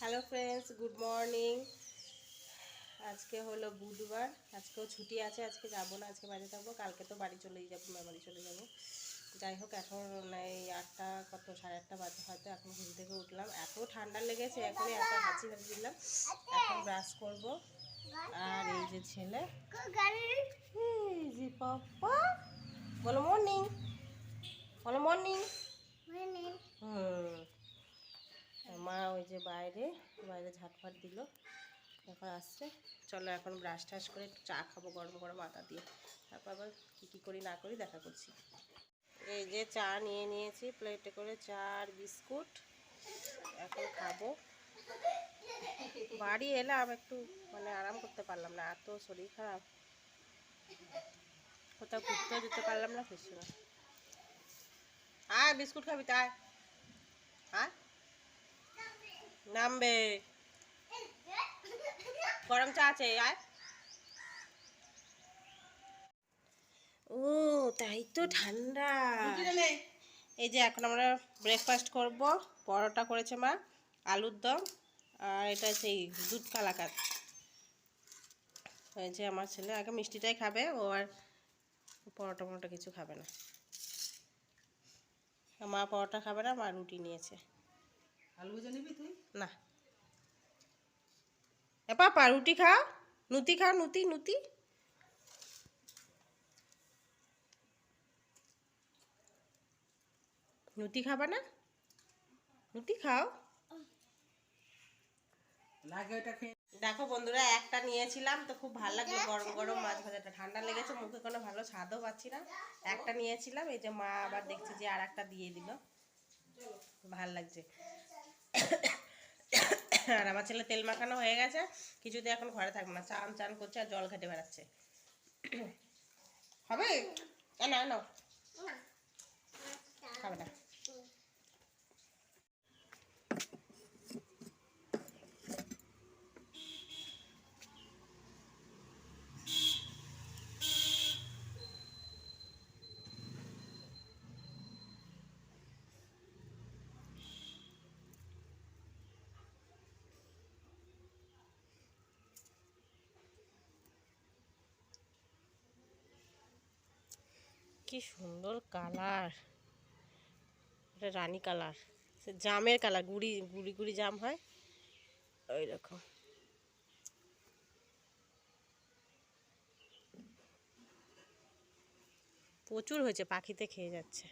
Hello friends good morning আজকে হলো বুধবার। আজকেও ছুটি আছে আজকে যাব না আজকে বাড়ি থাকব। কালকে তো বাড়ি চলেই যাব বাড়ি চলে যাব। যাই হোক এখন এই আটটা কত সাড়ে আটটা বাজে হয়তো এখন ঘুম থেকে উঠলাম। এত ঠান্ডা লেগেছে এখনই এত হাঁচি হাঁচি দিলাম এখন ব্রাশ করব। আর এই যে ছেলে বলো মর্নিং বলো মর্নিং হুম। মা ওই যে বাইরে বাইরে ঝাটফাট দিল। এখন আসছে। চলো এখন ব্রাশ টাশ করে একটু চা খাব গরম গরম আটা দিয়ে। তারপর আবার কী কী করি না করি দেখা করছি। এই যে চা নিয়ে নিয়েছি প্লেটে করে চা আর বিস্কুট। এখন খাব। বাড়ি এলাম একটু মানে আরাম করতে পারলাম না, এত শরীর খারাপ। কোথাও ঘুরতেও যেতে পারলাম না, কিছু না। আয়, বিস্কুট খাবি, তাই হ্যাঁ নামবে। গরম চা আছে আয়। ও তাই তো ঠান্ডা। এই যে এখন আমরা ব্রেকফাস্ট করব পরোটা করেছে মা আলুর দম আর এটা সেই দুধ কালাকাত হয়েছে আমার ছেলে আগে মিষ্টিটাই খাবে ও আর পরোটা পরোটা কিছু খাবে না। মা পরোটা খাবে না মা রুটি নিয়েছে। আলু ভেজে নিবি তুই? না। এ পাপা রুটি খাও নুতি খাও নুতি নুতি। নুতি খাবা না? নুতি খাও। লাগে ওটা খেয়ে। দেখো বন্ধুরা একটা নিয়েছিলাম তো খুব ভালো লাগল গরম গরম মাছ ভাজাটা। ঠান্ডা লেগেছে মুখে কোনো ভালো স্বাদও পাচ্ছি না। একটা নিয়েছিলাম এই যে মা আবার দেখছি যে আর একটা দিয়ে দিল। ভালো লাগছে। আর আমার ছেলে তেল মাখানো হয়ে গেছে, কিছুতে এখন ঘরে থাকবে না, চান চান করছে আর জল ঘেটে বেড়াচ্ছে। হবে? না না খাবে না। কি সুন্দর কালার। এটা রানী কালার। জামের কালার, গুড়ি গুড়ি গুড়ি জাম হয়। ওই রকম। প্রচুর হয়েছে, পাখিতে খেয়ে যাচ্ছে।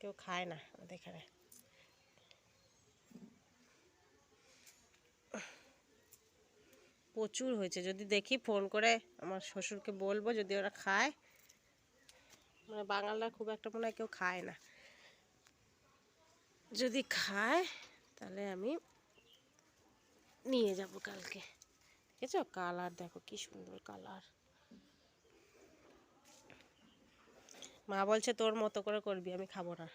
কেউ খায় না আমাদের এখানে। প্রচুর হয়েছে। যদি দেখি, ফোন করে আমার শ্বশুরকে বলব, যদি ওরা খায়। মানে বাঙালরা খুব একটা মনে হয় কেউ খায় না। যদি খায়, তাহলে আমি নিয়ে যাব কালকে। ঠিক আছে কালার দেখো, কি সুন্দর কালার। মা বলছে, তোর মতো করে করবি, আমি খাব না।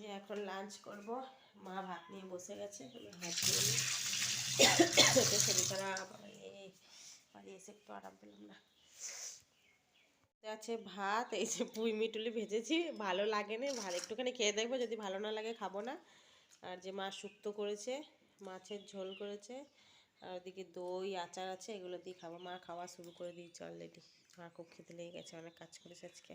যে এখন লাঞ্চ করব। মা ভাত নিয়ে বসে গেছে আমি ভাত দিয়ে নিই শরীর খারাপ এসে একটু আরাম পেলাম না। আছে ভাত, এই যে পুঁই মিটুলি ভেজেছি, ভালো লাগে না ভালো, একটুখানি খেয়ে দেখব, যদি ভালো না লাগে খাব না। আর যে মা শুক্তো করেছে, মাছের ঝোল করেছে, আর ওদিকে দই, আচার আছে, এগুলো দিয়ে খাব। মা খাওয়া শুরু করে দিয়েছে অলরেডি মা খুব খেতে লেগে গেছে, অনেক কাজ করেছে আজকে।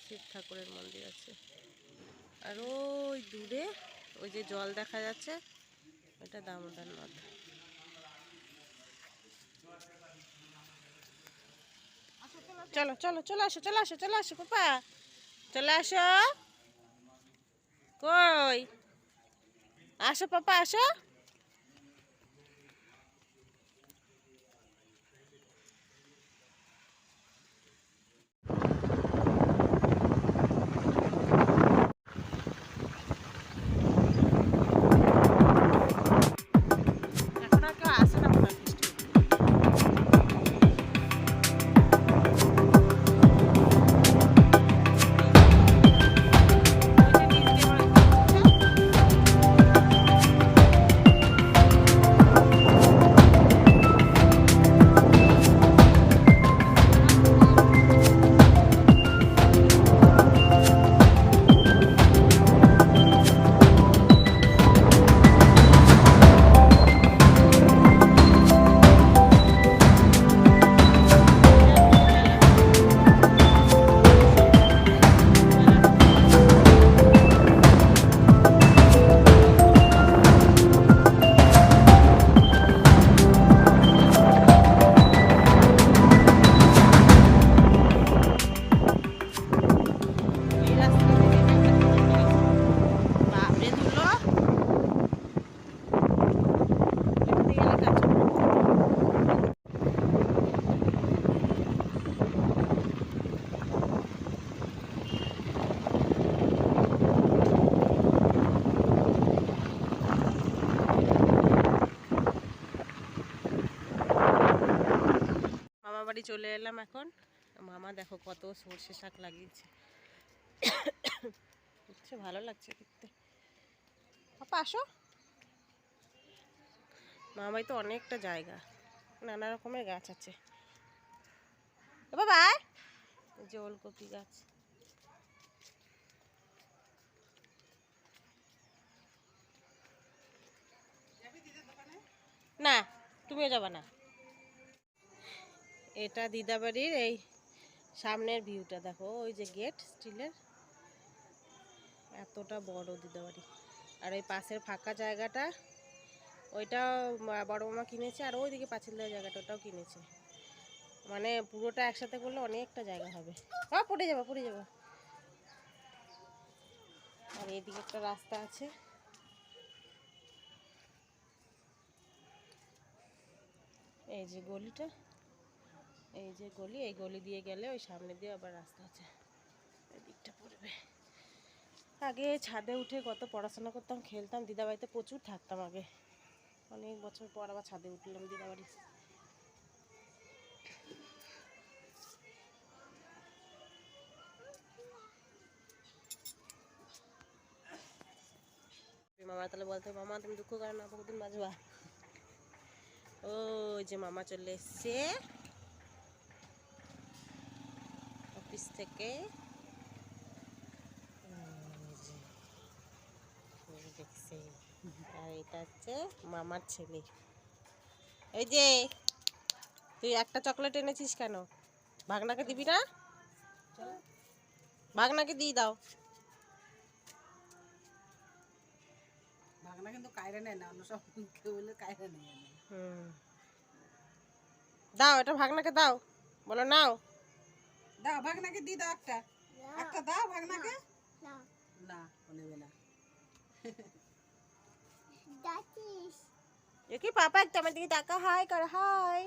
শিব ঠাকুরের মন্দির আছে। আর ওই দূরে ওই যে জল দেখা যাচ্ছে ওটা দামোদর নদ। চলো চলো, চলে আসো চলে আসো চলে আসো, পাপা। চলে আসো। কই? আসো, পাপা, আসো। এলাম এখন। মামা দেখো কত সর্ষে শাক লাগিয়েছে। দেখছ ভালো লাগছে দেখতে। পাপা, আসো। মামা বাড়ি তো অনেকটা জায়গা। নানা রকমের গাছ আছে। বাবা যে ওলকপি গাছ। না, তুমিও যাবা না। এটা দিদাবাড়ির এই সামনের ভিউটা, দেখো, ওই যে গেট স্টিলের। এতটা বড় দিদাবাড়ি। আর ওই পাশের ফাঁকা জায়গাটা, ওইটাও বড় মামা কিনেছে, আর ওইদিকে পাঁচিল দেওয়া জায়গাটা, ওটাও কিনেছে। মানে পুরোটা একসাথে করলে অনেকটা জায়গা হবে। হ্যাঁ পড়ে যাব পড়ে যাব। আর এদিকে একটা রাস্তা আছে। এই যে গলিটা। এই যে গলি, এই গলি দিয়ে গেলে ওই সামনে দিয়ে আবার রাস্তা আছে। ওই দিকটা পড়বে। আগে ছাদে উঠে কত পড়াশোনা করতাম, খেলতাম, দিদাবাড়িতে প্রচুর থাকতাম আগে। অনেক বছর পর আবার ছাদে উঠলাম দিদাবাড়ি। মামা তাহলে বলতে, মামা, তুমি দুঃখ করো না, বহুদিন বাজবা ও যে মামা চলে এসছে। অফিস থেকে। দেখছে। আর এটা হচ্ছে মামার ছেলে। এই যে তুই একটা চকলেট এনেছিস কেন? ভাগনাকে দিবি না? ভাগনাকে দিয়ে দাও। ভাগনা কিন্তু কায়রা নেয় না অন্য সব কেউ বলে কায়রা নেয়। হুম। দাও এটা ভাগনাকে দাও। বলো নাও। দাও ভাগনাকে দিয়ে দাও একটা। একটা দাও ভাগনাকে। না। নেবে না। কি পাপা একটা আমার দিকে টাকা হাই কর হাই।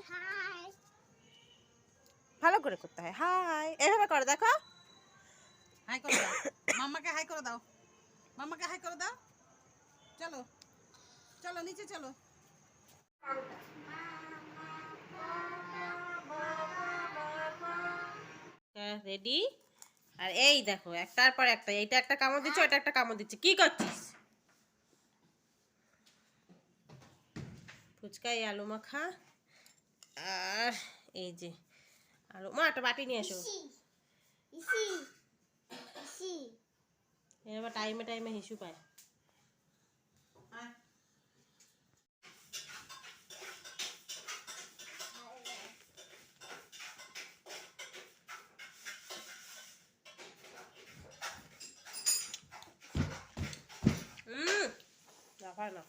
ভালো করে করতে হয়। হাই। এভাবে করো দেখো। হাই করে দাও। মাম্মাকে হাই করে দাও। মাম্মাকে হাই করে দাও। চলো। চলো নিচে চলো। রেডি আর এই দেখো একটার পর একটা এইটা একটা কামড় দিচ্ছে ওটা একটা কামড় দিচ্ছে। কি করছিস? ফুচকা এই আলু মাখা আর এই যে আলু মা একটা বাটি নিয়ে এসো। এবার টাইমে টাইমে হিসু পায় আয়। লাফায় না